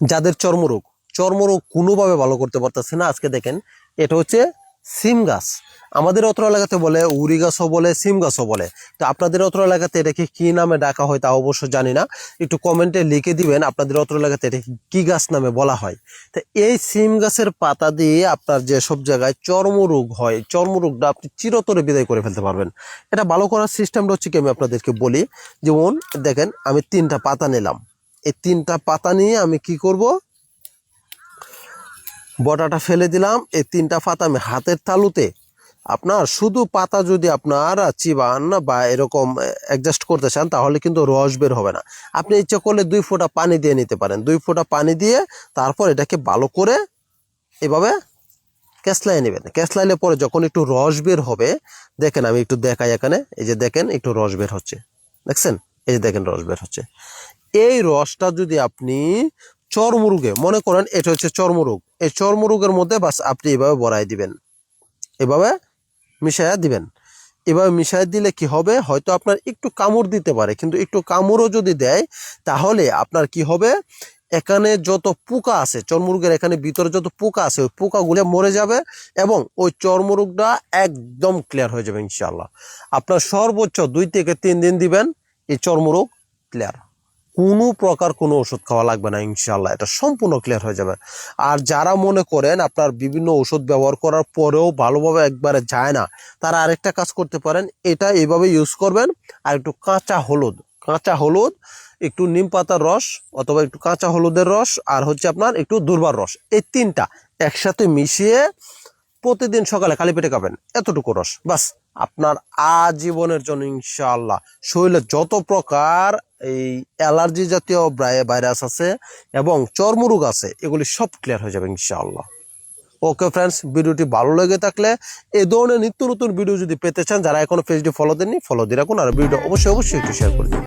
যাদের চর্মরোগ চর্মরোগ কোনোভাবে ভালো করতে পারতেছে না, আজকে দেখেন, এটা হচ্ছে সিম গাছ। আমাদের অত্র এলাকাতে বলে, উড়ি গাছও বলে, সিম গাছও বলে। তো আপনাদের অত্র এলাকাতে এটাকে কি নামে ডাকা হয় তা অবশ্য জানি না। একটু কমেন্টে লিখে দিবেন আপনাদের অত্র এলাকাতে এটা কি গাছ নামে বলা হয়। তো এই সিম গাছের পাতা দিয়ে আপনার যে সব জায়গায় চর্মরোগ হয়, চর্মরোগটা আপনি চিরতরে বিদায় করে ফেলতে পারবেন। এটা ভালো করার সিস্টেমটা হচ্ছে কি আমি আপনাদেরকে বলি। যেমন, দেখেন, আমি তিনটা পাতা নিলাম। এই তিনটা পাতা নিয়ে আমি কি করব? বটাটা ফেলে দিলাম। এই তিনটা পাতা আমি হাতের তালুতে। আপনার শুধু পাতা যদি আপনার চিবান বা এরকম অ্যাডজাস্ট করতে চান, তাহলে কিন্তু রস বের হবে না। আপনি ইচ্ছে করলে দুই ফোঁটা পানি দিয়ে নিতে পারেন। দুই ফোঁটা পানি দিয়ে তারপর এটাকে ভালো করে এভাবে ক্যাসলাই নেবেন। ক্যাসলাইলে পরে যখন একটু রস বের হবে, দেখেন আমি একটু দেখাই এখানে। এই যে দেখেন, একটু রস বের হচ্ছে। দেখছেন? এই যে দেখেন, রস বের হচ্ছে। এই রসটা যদি আপনি চর্মরোগে, মনে করেন এটা হচ্ছে চর্মরোগ, এই চর্মরোগের মধ্যে বাস আপনি এভাবে বড়াই দিবেন, এভাবে মিশাইয়া দিবেন। এভাবে মিশাই দিলে কি হবে? হয়তো আপনার একটু কামড় দিতে পারে, কিন্তু একটু কামড়ও যদি দেয়, তাহলে আপনার কি হবে? এখানে যত পোকা আছে, চর্মরোগের এখানে ভিতরে যত পোকা আছে, ওই পোকাগুলো মরে যাবে এবং ওই চর্মরোগটা একদম ক্লিয়ার হয়ে যাবে ইনশাল্লাহ আপনার সর্বোচ্চ দুই থেকে তিন দিন দিবেন, এই চর্মরোগ ক্লিয়ার কোনো প্রকার কোনো ওষুধ খাওয়া লাগবে না ইনশাল্লাহ এটা সম্পূর্ণ ক্লিয়ার হয়ে যাবে। আর যারা মনে করেন আপনার বিভিন্ন ওষুধ ব্যবহার করার পরেও ভালোভাবে একবারে যায় না, তারা আরেকটা কাজ করতে পারেন। এটা এইভাবে ইউজ করবেন, আর একটু কাঁচা হলুদ কাঁচা হলুদ, একটু নিম পাতার রস অথবা একটু কাঁচা হলুদের রস, আর হচ্ছে আপনার একটু দুর্বার রস। এই তিনটা একসাথে মিশিয়ে প্রতিদিন সকালে খালি পেটে খাবেন, এতটুকু রস। বাস, আপনার আজীবনের জন্য ইনশাআল্লাহ। শরীরে যত প্রকার এই অ্যালার্জি জাতীয় ভাইরাস আছে এবং চর্মরোগ আছে, এগুলি সব ক্লিয়ার হয়ে যাবে ইনশাআল্লাহ। ওকে ফ্রেন্ডস ভিডিওটি ভালো লেগে থাকলে এই ধরনের নিত্য নতুন ভিডিও যদি পেতে চান, যারা এখনও পেজটি ফলো দেননি ফলো দিয়ে রাখুন। আর ভিডিও অবশ্যই অবশ্যই একটু শেয়ার করে দিন।